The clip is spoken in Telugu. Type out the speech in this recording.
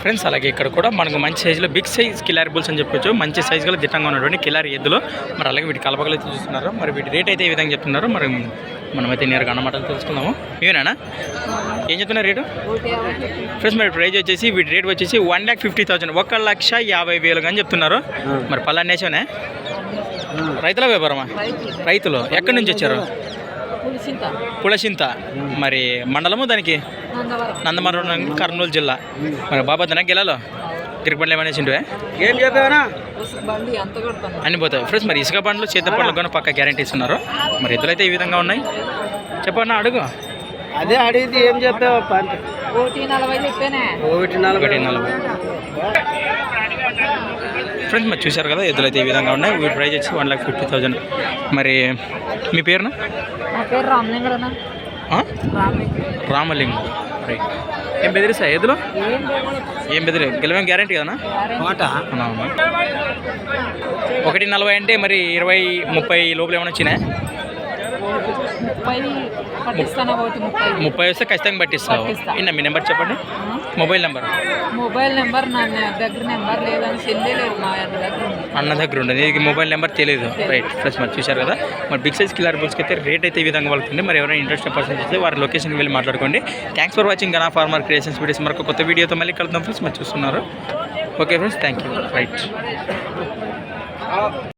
ఫ్రెండ్స్. అలాగే ఇక్కడ కూడా మనకు మంచి సైజులో బిగ్ సైజ్ కిలారీ బుల్స్ అని చెప్పొచ్చు. మంచి సైజు గల దిట్టంగా ఉన్నటువంటి కిలారీ ఎద్దులు. మరి అలాగే వీటి కలపగలు అయితే చూస్తున్నారు. మరి వీటి రేట్ అయితే ఏ విధంగా చెప్తున్నారు? మరి మనమైతే నేరుగా అన్నమాటలు తెలుసుకుందాము. మీరేనా ఏం చెప్తున్నారు రేటు ఫ్రెండ్స్ మరి ప్రైజ్ వచ్చేసి వీటి రేట్ వచ్చేసి వన్ ల్యాక్ ఫిఫ్టీ థౌసండ్ ఒక లక్ష యాభై వేలు అని చెప్తున్నారు. మరి పల్లెన్నేసేనే రైతుల వ్యాపారమా? రైతులు. ఎక్కడి నుంచి వచ్చారు? పులిసింత. మరి మండలము దానికి? నందమరం కర్నూలు జిల్లా. మరి బాబాద్ గిల్లలో తిరుగుబండ్లు ఏమైనా చింటువే ఏం? చెప్పావనా? అన్ని పోతాయి. ఫ్రెండ్స్ మరి ఇసుక బండ్లు చేత పండ్లు కూడా పక్క గ్యారంటీస్ ఉన్నారు మరి ఎద్దులైతే ఈ విధంగా ఉన్నాయి. చెప్పన్నా అడుగు. అదే అడిగితే ఏం ఒకటి నలభై చెప్పానే. ఒకటి నలభై. ఒకటి నలభై. ఫ్రెండ్స్ మరి చూశారు కదా ఎద్దులైతే ఈ విధంగా ఉన్నాయి. వీటి ప్రైస్ వచ్చి వన్ లాక్ ఫిఫ్టీ థౌజండ్ మరి మీ పేరున? నా పేరు ఆ? రామలింగ. రైట్ ఏం బెదిరిస్తా? ఎద్దులు ఏం ఏం బెదిరి? గెలవేం గ్యారంటీ కదనా? మాట. ఒకటి నలభై అంటే మరి ఇరవై ముప్పై లోపల ఏమైనా వచ్చినాయి? ముప్పై పట్టిస్తాను ఒకటి ముప్పై? ముప్పై వస్తే ఖచ్చితంగా పట్టిస్తావు. పట్టిస్తా. ఇన్న మీ నెంబర్ చెప్పండి? Mobile number. మొబైల్ నెంబర్ నా దగ్గర నెంబర్ లేదని మా అన్న దగ్గర ఉంది. అన్న దగ్గర ఉండదు ఇది మొబైల్ నెంబర్ తెలియదు రైట్ ఫ్రెండ్స్ మరి చూశారు కదా. మరి బిగ్ సైజ్ కిలర్ బుల్స్కి అయితే రేట్ అయితే ఈ విధంగా పడుతుంది. మరి ఎవరైనా ఇంట్రెస్ట్ పర్సన్ చేస్తే వారి లొకేషన్కి వెళ్ళి మాట్లాడుకోండి. Thanks for watching Gana farmer creations videos మరొక కొత్త వీడియోతో మళ్ళీ కలుద్దాం ఫ్రెండ్స్ మరి చూస్తున్నారు. Okay friends thank you right